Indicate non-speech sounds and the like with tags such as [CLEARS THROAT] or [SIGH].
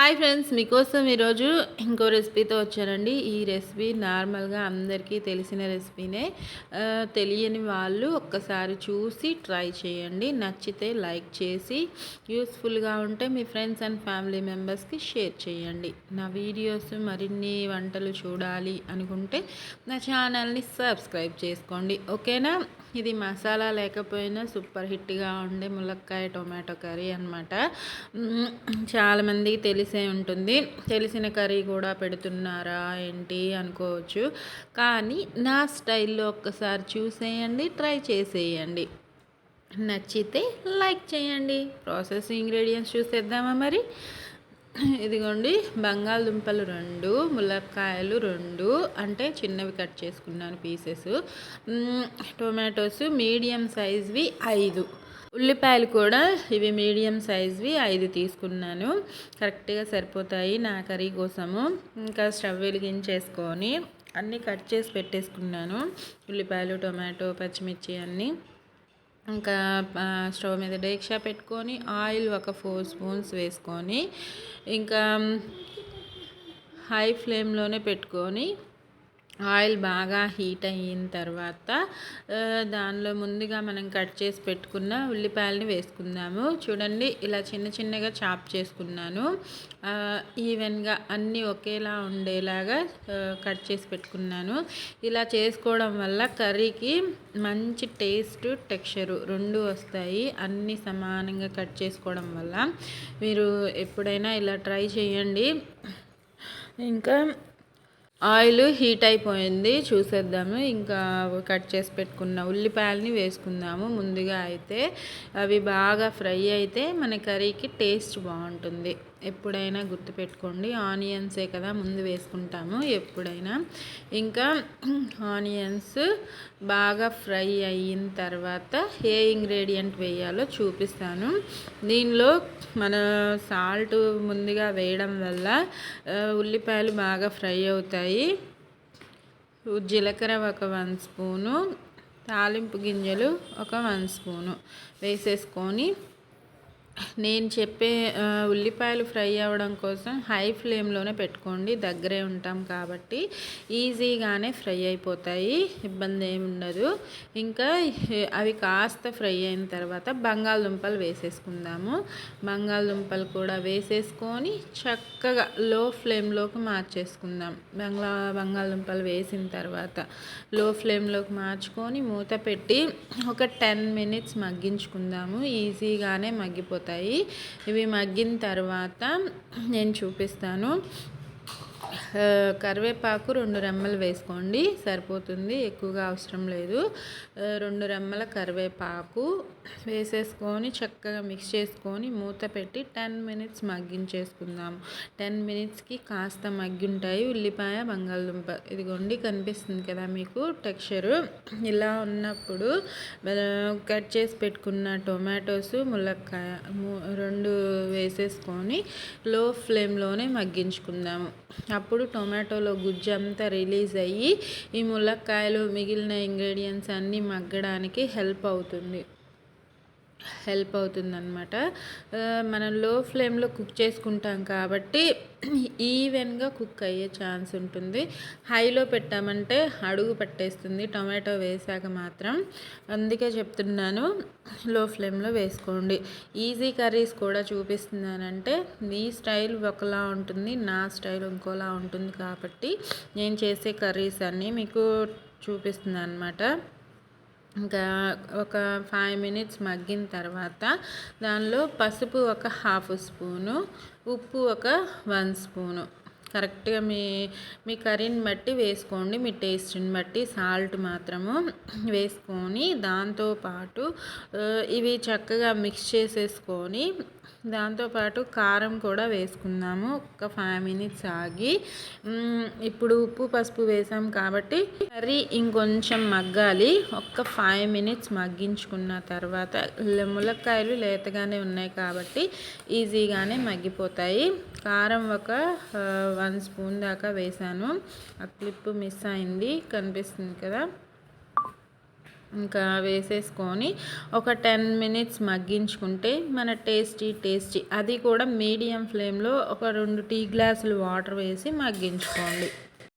Hi friends మీకోసం ఈరోజు ఇంకో రెసిపీతో వచ్చానండి. ఈ రెసిపీ నార్మల్గా అందరికీ తెలిసిన రెసిపీనే. తెలియని వాళ్ళు ఒక్కసారి చూసి ట్రై చేయండి. నచ్చితే లైక్ చేసి యూస్ఫుల్గా ఉంటే మీ ఫ్రెండ్స్ అండ్ ఫ్యామిలీ మెంబర్స్కి షేర్ చేయండి. నా వీడియోస్ మరిన్ని వంటలు చూడాలి అనుకుంటే నా ఛానల్ని సబ్స్క్రైబ్ చేసుకోండి. ఓకేనా? ఇది మసాలా లేకపోయినా సూపర్ హిట్గా ఉండే ములక్కాయ టొమాటో కర్రీ అనమాట చాలామందికి తెలిసే ఉంటుంది. తెలిసిన కర్రీ కూడా పెడుతున్నారా ఏంటి అనుకోవచ్చు. కానీ నా స్టైల్లో ఒక్కసారి చూసేయండి ట్రై చేసేయండి. నచ్చితే లైక్ చేయండి. ప్రాసెస్ ఇంగ్రీడియంట్స్ చూసేద్దామా మరి? ఇదిగోండి బంగాళదుంపలు రెండు ములక్కాయలు రెండు అంటే చిన్నవి కట్ చేసుకున్నాను పీసెస్. టొమాటోస్ మీడియం సైజ్వి ఐదు. ఉల్లిపాయలు కూడా ఇవి మీడియం సైజ్వి ఐదు తీసుకున్నాను. కరెక్ట్గా సరిపోతాయి నా కర్రీ కోసము. ఇంకా స్టవ్ వెలిగించేసుకొని అన్నీ కట్ చేసి పెట్టేసుకున్నాను. ఉల్లిపాయలు టొమాటో పచ్చిమిర్చి అన్నీ. ఇంకా స్టవ్ మీద డేక్షా పెట్టుకొని ఆయిల్ ఒక ఫోర్ స్పూన్స్ వేసుకొని ఇంకా హై ఫ్లేమ్లోనే పెట్టుకొని ఆయిల్ బాగా హీట్ అయిన తర్వాత దానిలో ముందుగా మనం కట్ చేసి పెట్టుకున్న ఉల్లిపాయలని వేసుకుందాము. చూడండి ఇలా చిన్న చిన్నగా చాప్ చేసుకున్నాను. ఈవెన్గా అన్నీ ఒకేలా ఉండేలాగా కట్ చేసి పెట్టుకున్నాను. ఇలా చేసుకోవడం వల్ల కర్రీకి మంచి టేస్ట్ టెక్స్చరు రెండు వస్తాయి అన్నీ సమానంగా కట్ చేసుకోవడం వల్ల. మీరు ఎప్పుడైనా ఇలా ట్రై చేయండి. ఇంకా ఆయిల్ హీట్ అయిపోయింది చూసేద్దాము. ఇంకా కట్ చేసి పెట్టుకున్న ఉల్లిపాయలని వేసుకుందాము. ముందుగా అయితే అవి బాగా ఫ్రై అయితే మన కర్రీకి టేస్ట్ బాగుంటుంది. ఎప్పుడైనా గుర్తుపెట్టుకోండి. ఆనియన్సే కదా ముందు వేసుకుంటాము ఎప్పుడైనా. ఇంకా ఆనియన్స్ బాగా ఫ్రై అయిన తర్వాత ఏ ఇంగ్రీడియంట్ వేయాలో చూపిస్తాను. దీనిలో మన సాల్ట్ ముందుగా వేయడం వల్ల ఉల్లిపాయలు బాగా ఫ్రై అవుతాయి. జీలకర్ర ఒక వన్ స్పూను తాలింపు గింజలు ఒక వన్ స్పూను వేసేసుకొని నేను చెప్పే ఉల్లిపాయలు ఫ్రై అవ్వడం కోసం హై ఫ్లేమ్లోనే పెట్టుకోండి. దగ్గరే ఉంటాం కాబట్టి ఈజీగానే ఫ్రై అయిపోతాయి. ఇబ్బంది ఏమి ఉండదు. ఇంకా అవి కాస్త ఫ్రై అయిన తర్వాత బంగాళదుంపలు వేసేసుకుందాము. బంగాళదుంపలు కూడా వేసేసుకొని చక్కగా లో ఫ్లేమ్లోకి మార్చేసుకుందాం. బంగ్లా బంగాళదుంపలు వేసిన తర్వాత లో ఫ్లేమ్లోకి మార్చుకొని మూత పెట్టి ఒక టెన్ మినిట్స్ మగ్గించుకుందాము. ఈజీగానే మగ్గిపోతాయి. అయిపోతాయి ఇవి మగ్గిన తర్వాత నేను చూపిస్తాను. కరివేపాకు రెండు రెమ్మలు వేసుకోండి సరిపోతుంది ఎక్కువగా అవసరం లేదు. రెండు రెమ్మల కరివేపాకు వేసేసుకొని చక్కగా మిక్స్ చేసుకొని మూత పెట్టి టెన్ మినిట్స్ మగ్గించేసుకుందాం. టెన్ మినిట్స్కి కాస్త మగ్గి ఉంటాయి ఉల్లిపాయ బంగాళదుంప. ఇదిగోండి కనిపిస్తుంది కదా మీకు టెక్స్చరు ఇలా ఉన్నప్పుడు కట్ చేసి పెట్టుకున్న టొమాటోస్ ములక్కాయ రెండు వేసేసుకొని లో ఫ్లేమ్లోనే మగ్గించుకుందాము అప్పుడు టొమాటోలో గుజ్జు అంతా రిలీజ్ అయ్యి ఈ ములక్కాయలు మిగిలిన ఇంగ్రీడియంట్స్ అన్నీ మగ్గడానికి హెల్ప్ అవుతుంది. హెల్ప్ అవుతుందన్నమాట. మనం లో ఫ్లేమ్లో కుక్ చేసుకుంటాం కాబట్టి [CLEARS THROAT] ఈవెన్గా కుక్ అయ్యే ఛాన్స్ ఉంటుంది. హైలో పెట్టామంటే అడుగు పట్టేస్తుంది టొమాటో వేసాక మాత్రం. అందుకే చెప్తున్నాను లో ఫ్లేమ్లో వేసుకోండి. ఈజీ కర్రీస్ కూడా చూపిస్తున్నానంటే మీ స్టైల్ ఒకలా ఉంటుంది నా స్టైల్ ఇంకోలా ఉంటుంది కాబట్టి నేను చేసే కర్రీస్ అన్నీ మీకు చూపిస్తున్నాను అనమాట ఇంకా ఒక ఫైవ్ మినిట్స్ మగ్గిన తర్వాత దానిలో పసుపు ఒక హాఫ్ స్పూను ఉప్పు ఒక వన్ స్పూను కరెక్ట్గా మీ మీ కర్రీని బట్టి వేసుకోండి. మీ టేస్ట్ని బట్టి సాల్ట్ మాత్రము వేసుకొని దాంతోపాటు ఇవి చక్కగా మిక్స్ చేసేసుకొని దాంతోపాటు కారం కూడా వేసుకుందాము. ఒక ఫైవ్ మినిట్స్ ఆగి. ఇప్పుడు ఉప్పు పసుపు వేసాం కాబట్టి కర్రీ ఇంకొంచెం మగ్గాలి. ఒక ఫైవ్ మినిట్స్ మగ్గించుకున్న తర్వాత ములక్కాయలు లేతగానే ఉన్నాయి కాబట్టి ఈజీగానే మగ్గిపోతాయి. కారం ఒక వన్ స్పూన్ దాకా వేసాను. ఆ క్లిప్ మిస్ అయింది కనిపిస్తుంది కదా? ఇంకా వేసేసుకొని ఒక టెన్ మినిట్స్ మగ్గించుకుంటే మన టేస్టీ టేస్టీ. అది కూడా మీడియం ఫ్లేమ్లో ఒక రెండు టీ గ్లాసులు వాటర్ వేసి మగ్గించుకోండి.